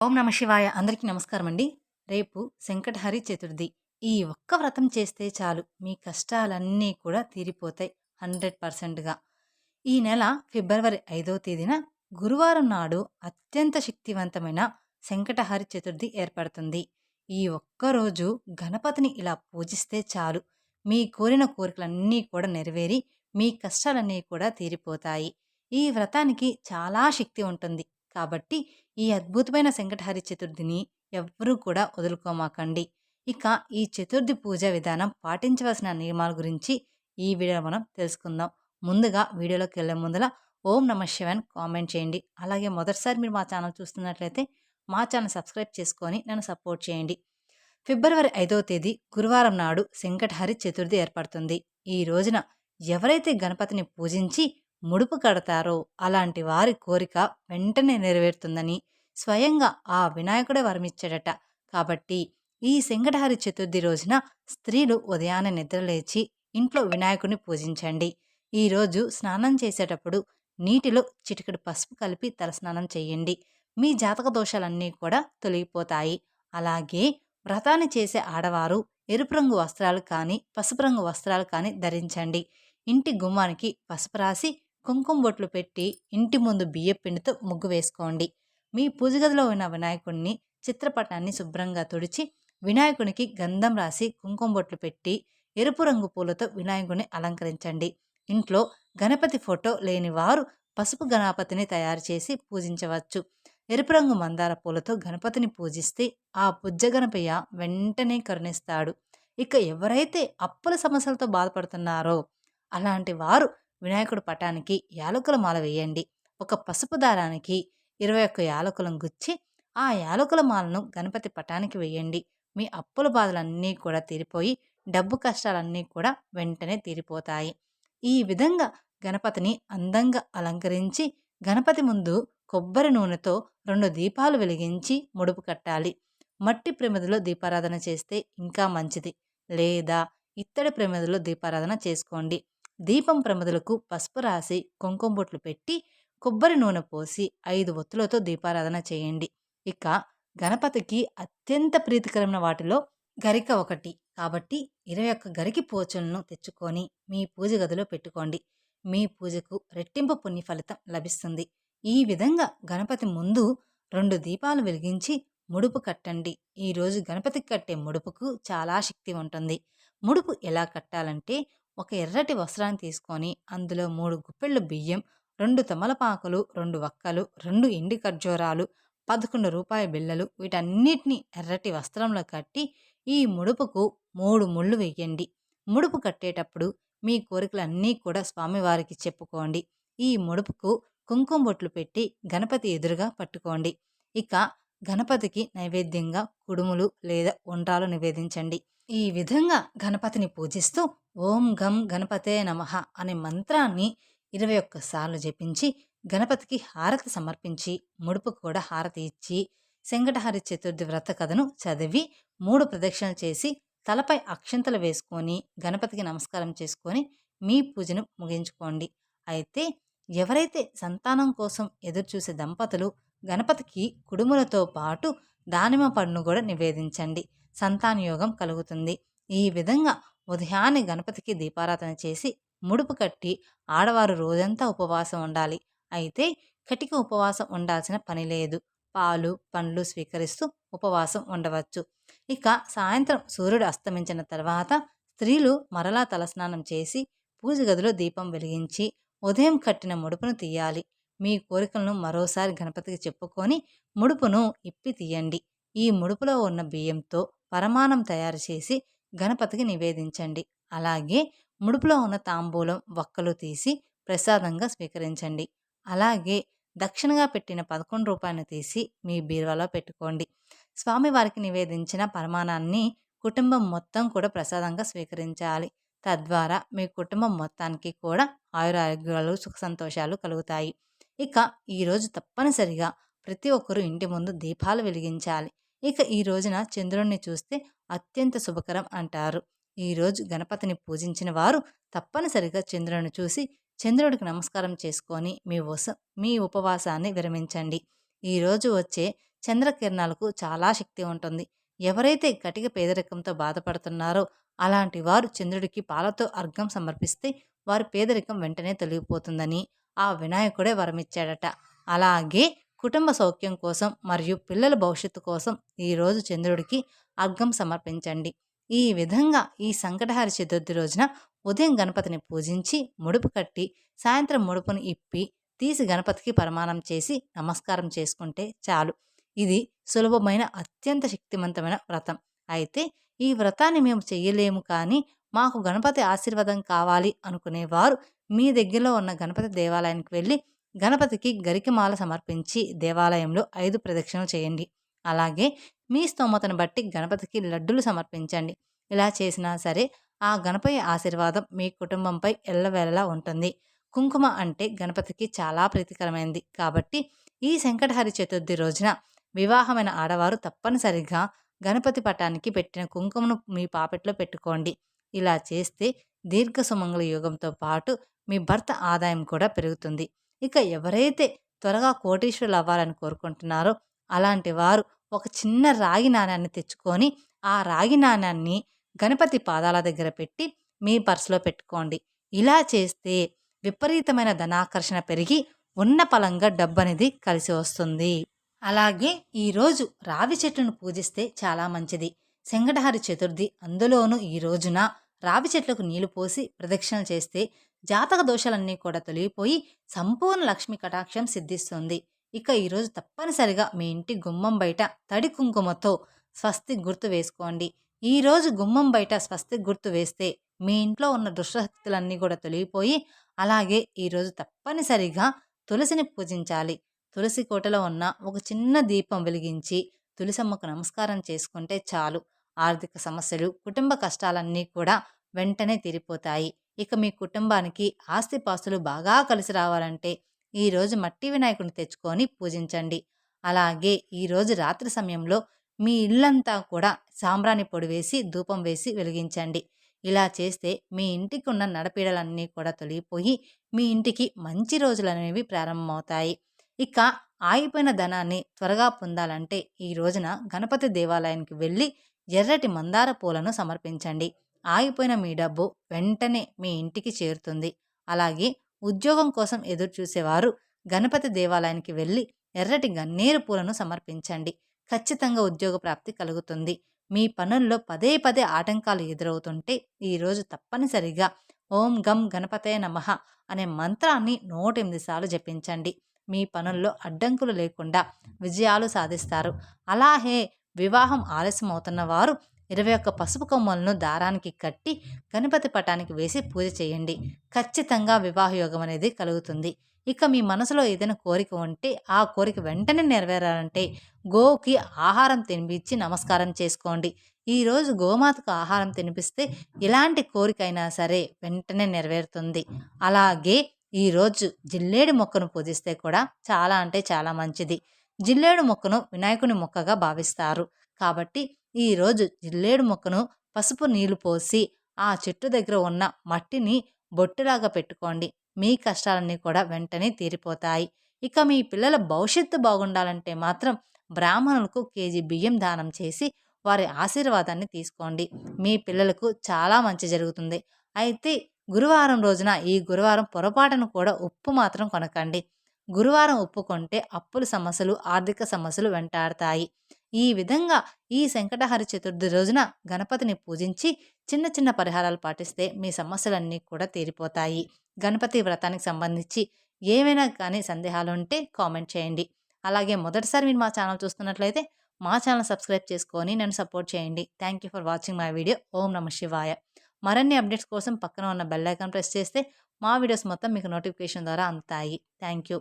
ఓం నమ శివాయ. అందరికీ నమస్కారం అండి. రేపు శంకటహరి చతుర్థి. ఈ ఒక్క వ్రతం చేస్తే చాలు. మీ కష్టాలన్నీ కూడా తీరిపోతాయి హండ్రెడ్ పర్సెంట్గా. ఈ నెల ఫిబ్రవరి ఐదవ తేదీన గురువారం నాడు అత్యంత శక్తివంతమైన శంకటహరి చతుర్థి ఏర్పడుతుంది. ఈ ఒక్కరోజు గణపతిని ఇలా పూజిస్తే చాలు. మీ కోరిన కోరికలన్నీ కూడా నెరవేరి మీ కష్టాలన్నీ కూడా తీరిపోతాయి. ఈ వ్రతానికి చాలా శక్తి ఉంటుంది. కాబట్టి ఈ అద్భుతమైన శంకటహరి చతుర్థిని ఎవ్వరూ కూడా వదులుకోమాకండి. ఇక ఈ చతుర్థి పూజ విధానం పాటించవలసిన నియమాల గురించి ఈ వీడియో మనం తెలుసుకుందాం. ముందుగా వీడియోలోకి వెళ్ళే ముందర ఓం నమ శివన్ కామెంట్ చేయండి. అలాగే మొదటిసారి మీరు మా ఛానల్ చూస్తున్నట్లయితే మా ఛానల్ సబ్స్క్రైబ్ చేసుకొని నన్ను సపోర్ట్ చేయండి. ఫిబ్రవరి ఐదవ తేదీ గురువారం నాడు శంకటహరి చతుర్థి ఏర్పడుతుంది. ఈ రోజున ఎవరైతే గణపతిని పూజించి ముడుపు కడతారో అలాంటి వారి కోరిక వెంటనే నెరవేరుతుందని స్వయంగా ఆ వినాయకుడే వరమిచ్చాడట. కాబట్టి ఈ శంకటహరి చతుర్థి రోజున స్త్రీలు ఉదయాన్నే నిద్రలేచి ఇంట్లో వినాయకుడిని పూజించండి. ఈరోజు స్నానం చేసేటప్పుడు నీటిలో చిటికెడు పసుపు కలిపి తలస్నానం చేయండి. మీ జాతక దోషాలన్నీ కూడా తొలగిపోతాయి. అలాగే వ్రతాన్ని చేసే ఆడవారు ఎరుపు రంగు వస్త్రాలు కానీ పసుపు రంగు వస్త్రాలు కానీ ధరించండి. ఇంటి గుమ్మానికి పసుపు రాసి కుంకుమ బొట్లు పెట్టి ఇంటి ముందు బియ్య పిండితో ముగ్గు వేసుకోండి. మీ పూజ గదిలో ఉన్న వినాయకుడిని చిత్రపటాన్ని శుభ్రంగా తుడిచి వినాయకునికి గంధం రాసి కుంకుమ బొట్లు పెట్టి ఎరుపు రంగు పూలతో వినాయకుని అలంకరించండి. ఇంట్లో గణపతి ఫోటో లేని వారు పసుపు గణపతిని తయారు చేసి పూజించవచ్చు. ఎరుపు రంగు మందార పూలతో గణపతిని పూజిస్తే ఆ పుజ్జ గణపయ్య వెంటనే కరుణిస్తాడు. ఇక ఎవరైతే అప్పుల సమస్యలతో బాధపడుతున్నారో అలాంటి వారు వినాయకుడు పటానికి యాలకుల మాల వేయండి. ఒక పసుపు దారానికి ఇరవై ఒక్క యాలకులను గుచ్చి ఆ యాలకుల మాలను గణపతి పటానికి వేయండి. మీ అప్పుల బాధలన్నీ కూడా తీరిపోయి డబ్బు కష్టాలన్నీ కూడా వెంటనే తీరిపోతాయి. ఈ విధంగా గణపతిని అందంగా అలంకరించి గణపతి ముందు కొబ్బరి నూనెతో రెండు దీపాలు వెలిగించి ముడుపు కట్టాలి. మట్టి ప్రమిదలో దీపారాధన చేస్తే ఇంకా మంచిది. లేదా ఇత్తడి ప్రమిదలో దీపారాధన చేసుకోండి. దీపం ప్రమిదలకు పసుపు రాసి కుంకుమ బొట్లు పెట్టి కొబ్బరి నూనె పోసి ఐదు ఒత్తులతో దీపారాధన చేయండి. ఇక గణపతికి అత్యంత ప్రీతికరమైన వాటిలో గరిక ఒకటి. కాబట్టి ఇరవై ఒక్క గరికి పోచలను తెచ్చుకొని మీ పూజ గదిలో పెట్టుకోండి. మీ పూజకు రెట్టింపు పుణ్య ఫలితం లభిస్తుంది. ఈ విధంగా గణపతి ముందు రెండు దీపాలు వెలిగించి ముడుపు కట్టండి. ఈరోజు గణపతికి కట్టే ముడుపుకు చాలా శక్తి ఉంటుంది. ముడుపు ఎలా కట్టాలంటే ఒక ఎర్రటి వస్త్రాన్ని తీసుకొని అందులో మూడు గుప్పెళ్ళు బియ్యం రెండు తమలపాకులు రెండు వక్కలు రెండు ఎండి ఖర్జూరాలు పదకొండు రూపాయ బిళ్ళలు వీటన్నిటిని ఎర్రటి వస్త్రంలో కట్టి ఈ ముడుపుకు మూడు ముళ్ళు వేయండి. ముడుపు కట్టేటప్పుడు మీ కోరికలన్నీ కూడా స్వామివారికి చెప్పుకోండి. ఈ ముడుపుకు కుంకుమ బొట్లు పెట్టి గణపతి ఎదురుగా పట్టుకోండి. ఇక గణపతికి నైవేద్యంగా కుడుములు లేదా ఉండ్రాలు నివేదించండి. ఈ విధంగా గణపతిని పూజిస్తూ ఓం గం గణపతే నమ అనే మంత్రాన్ని ఇరవై ఒక్కసార్లు జపించి గణపతికి హారతి సమర్పించి ముడుపు కూడా హారతి ఇచ్చి శంకటహరి చతుర్థి వ్రత కథను చదివి మూడు ప్రదక్షిణలు చేసి తలపై అక్షంతలు వేసుకొని గణపతికి నమస్కారం చేసుకొని మీ పూజను ముగించుకోండి. అయితే ఎవరైతే సంతానం కోసం ఎదురుచూసే దంపతులు గణపతికి కుడుములతో పాటు దానిమ్మ పండును కూడా నివేదించండి. సంతానయోగం కలుగుతుంది. ఈ విధంగా ఉదయాన్నే గణపతికి దీపారాధన చేసి ముడుపు కట్టి ఆడవారు రోజంతా ఉపవాసం ఉండాలి. అయితే కటిక ఉపవాసం ఉండాల్సిన పని లేదు. పాలు పండ్లు స్వీకరిస్తూ ఉపవాసం ఉండవచ్చు. ఇక సాయంత్రం సూర్యుడు అస్తమించిన తర్వాత స్త్రీలు మరలా తలస్నానం చేసి పూజ గదిలో దీపం వెలిగించి ఉదయం కట్టిన ముడుపును తీయాలి. మీ కోరికలను మరోసారి గణపతికి చెప్పుకొని ముడుపును ఇప్పి తీయండి. ఈ ముడుపులో ఉన్న బియ్యంతో పరమాణం తయారు చేసి గణపతికి నివేదించండి. అలాగే ముడుపులో ఉన్న తాంబూలం వక్కలు తీసి ప్రసాదంగా స్వీకరించండి. అలాగే దక్షిణగా పెట్టిన పదకొండు రూపాయలు తీసి మీ బీరువాలో పెట్టుకోండి. స్వామివారికి నివేదించిన పరమాణాన్ని కుటుంబం మొత్తం కూడా ప్రసాదంగా స్వీకరించాలి. తద్వారా మీ కుటుంబం మొత్తానికి కూడా ఆయురారోగ్యాలు సుఖ సంతోషాలు కలుగుతాయి. ఇక ఈరోజు తప్పనిసరిగా ప్రతి ఒక్కరూ ఇంటి ముందు దీపాలు వెలిగించాలి. ఇక ఈ రోజున చంద్రుణ్ణి చూస్తే అత్యంత శుభకరం అంటారు. ఈరోజు గణపతిని పూజించిన వారు తప్పనిసరిగా చంద్రుని చూసి చంద్రుడికి నమస్కారం చేసుకొని మీ వస మీ ఉపవాసాన్ని విరమించండి. ఈరోజు వచ్చే చంద్రకిరణాలకు చాలా శక్తి ఉంటుంది. ఎవరైతే కటిక పేదరికంతో బాధపడుతున్నారో అలాంటి వారు చంద్రుడికి పాలతో అర్ఘం సమర్పిస్తే వారి పేదరికం వెంటనే తొలగిపోతుందని ఆ వినాయకుడే వరమిచ్చాడట. అలాగే కుటుంబ సౌఖ్యం కోసం మరియు పిల్లల భవిష్యత్తు కోసం ఈరోజు చంద్రుడికి అర్ఘం సమర్పించండి. ఈ విధంగా ఈ సంకటహారి చతుర్థి రోజున ఉదయం గణపతిని పూజించి ముడుపు కట్టి సాయంత్రం ముడుపును ఇప్పి తీసి గణపతికి పరమాణం చేసి నమస్కారం చేసుకుంటే చాలు. ఇది సులభమైన అత్యంత శక్తివంతమైన వ్రతం. అయితే ఈ వ్రతాన్ని మేము చెయ్యలేము కానీ మాకు గణపతి ఆశీర్వాదం కావాలి అనుకునేవారు మీ దగ్గరలో ఉన్న గణపతి దేవాలయానికి వెళ్ళి గణపతికి గరికమాల సమర్పించి దేవాలయంలో ఐదు ప్రదక్షిణలు చేయండి. అలాగే మీ స్తోమతను బట్టి గణపతికి లడ్డులు సమర్పించండి. ఇలా చేసినా సరే ఆ గణపతి ఆశీర్వాదం మీ కుటుంబంపై ఎల్లవేళలా ఉంటుంది. కుంకుమ అంటే గణపతికి చాలా ప్రీతికరమైనది కాబట్టి ఈ శంకటహరి చతుర్థి రోజున వివాహమైన ఆడవారు తప్పనిసరిగా గణపతి పటానికి పెట్టిన కుంకుమను మీ పాపెట్లో పెట్టుకోండి. ఇలా చేస్తే దీర్ఘ సుమంగళ యోగంతో పాటు మీ భర్త ఆదాయం కూడా పెరుగుతుంది. ఇక ఎవరైతే త్వరగా కోటీశ్వరులు అవ్వాలని కోరుకుంటున్నారో అలాంటి వారు ఒక చిన్న రాగి నాణ్యాన్ని తెచ్చుకొని ఆ రాగి నాణ్యాన్ని గణపతి పాదాల దగ్గర పెట్టి మీ పర్సులో పెట్టుకోండి. ఇలా చేస్తే విపరీతమైన ధనాకర్షణ పెరిగి ఉన్న పలంగా డబ్బనేది కలిసి వస్తుంది. అలాగే ఈరోజు రావి చెట్లను పూజిస్తే చాలా మంచిది. శంకటహరి చతుర్థి అందులోనూ ఈ రోజున రావి చెట్లకు నీళ్ళు పోసి ప్రదక్షిణలు చేస్తే జాతక దోషాలన్నీ కూడా తొలగిపోయి సంపూర్ణ లక్ష్మి కటాక్షం సిద్ధిస్తుంది. ఇక ఈరోజు తప్పనిసరిగా మీ ఇంటి గుమ్మం బయట తడి కుంకుమతో స్వస్తి గుర్తు వేసుకోండి. ఈరోజు గుమ్మం బయట స్వస్తి గుర్తు వేస్తే మీ ఇంట్లో ఉన్న దుష్టశక్తులన్నీ కూడా తొలగిపోయి అలాగే ఈరోజు తప్పనిసరిగా తులసిని పూజించాలి. తులసి కోటలో ఉన్న ఒక చిన్న దీపం వెలిగించి తులసమ్మకు నమస్కారం చేసుకుంటే చాలు. ఆర్థిక సమస్యలు కుటుంబ కష్టాలన్నీ కూడా వెంటనే తీరిపోతాయి. ఇక మీ కుటుంబానికి ఆస్తిపాస్తులు బాగా కలిసి రావాలంటే ఈరోజు మట్టి వినాయకుడిని తెచ్చుకొని పూజించండి. అలాగే ఈరోజు రాత్రి సమయంలో మీ ఇల్లంతా కూడా సాంబ్రాణి పొడి వేసి ధూపం వేసి వెలిగించండి. ఇలా చేస్తే మీ ఇంటికి ఉన్న నడపీడలన్నీ కూడా తొలగిపోయి మీ ఇంటికి మంచి రోజులు అనేవి ప్రారంభమవుతాయి. ఇక ఆగిపోయిన ధనాన్ని త్వరగా పొందాలంటే ఈ రోజున గణపతి దేవాలయానికి వెళ్ళి ఎర్రటి మందార పూలను సమర్పించండి. ఆగిపోయిన మీ డబ్బు వెంటనే మీ ఇంటికి చేరుతుంది. అలాగే ఉద్యోగం కోసం ఎదురుచూసేవారు గణపతి దేవాలయానికి వెళ్ళి ఎర్రటి గన్నేరు పూలను సమర్పించండి. ఖచ్చితంగా ఉద్యోగ ప్రాప్తి కలుగుతుంది. మీ పనుల్లో పదే పదే ఆటంకాలు ఎదురవుతుంటే ఈరోజు తప్పనిసరిగా ఓం గం గణపతే నమ అనే మంత్రాన్ని నూట ఎనిమిది సార్లు జపించండి. మీ పనుల్లో అడ్డంకులు లేకుండా విజయాలు సాధిస్తారు. అలాగే వివాహం ఆలస్యం అవుతున్న వారు ఇరవై ఒక్క పసుపు కొమ్మలను దారానికి కట్టి గణపతి పటానికి వేసి పూజ చేయండి. ఖచ్చితంగా వివాహ యోగం అనేది కలుగుతుంది. ఇక మీ మనసులో ఏదైనా కోరిక ఉంటే ఆ కోరిక వెంటనే నెరవేరాలంటే గోవుకి ఆహారం తినిపించి నమస్కారం చేసుకోండి. ఈరోజు గోమాతకు ఆహారం తినిపిస్తే ఎలాంటి కోరిక అయినా సరే వెంటనే నెరవేరుతుంది. అలాగే ఈరోజు జిల్లేడు మొక్కను పూజిస్తే కూడా చాలా అంటే చాలా మంచిది. జిల్లేడు మొక్కను వినాయకుని మొక్కగా భావిస్తారు. కాబట్టి ఈరోజు జిల్లేడు మొక్కను పసుపు నీళ్ళు పోసి ఆ చెట్టు దగ్గర ఉన్న మట్టిని బొట్టులాగా పెట్టుకోండి. మీ కష్టాలన్నీ కూడా వెంటనే తీరిపోతాయి. ఇక మీ పిల్లల భవిష్యత్తు బాగుండాలంటే మాత్రం బ్రాహ్మణులకు కేజీ బియ్యం దానం చేసి వారి ఆశీర్వాదాన్ని తీసుకోండి. మీ పిల్లలకు చాలా మంచి జరుగుతుంది. అయితే గురువారం రోజున ఈ గురువారం పొరపాటును కూడా ఉప్పు మాత్రం కొనకండి. గురువారం ఉప్పు కొంటే అప్పుల సమస్యలు ఆర్థిక సమస్యలు వెంటాడతాయి. ఈ విధంగా ఈ సంకటహరి చతుర్థి రోజున గణపతిని పూజించి చిన్న చిన్న పరిహారాలు పాటిస్తే మీ సమస్యలన్నీ కూడా తీరిపోతాయి. గణపతి వ్రతానికి సంబంధించి ఏమైనా కానీ సందేహాలు ఉంటే కామెంట్ చేయండి. అలాగే మొదటిసారి మీరు మా ఛానల్ చూస్తున్నట్లయితే మా ఛానల్ సబ్స్క్రైబ్ చేసుకొని నన్ను సపోర్ట్ చేయండి. Thank you for watching my video. ఓం నమ శివాయ. మరిన్ని అప్డేట్స్ కోసం పక్కన ఉన్న బెల్ ఐకాన్ ప్రెస్ చేస్తే మా వీడియోస్ మొత్తం మీకు నోటిఫికేషన్ ద్వారా అందుతాయి. Thank you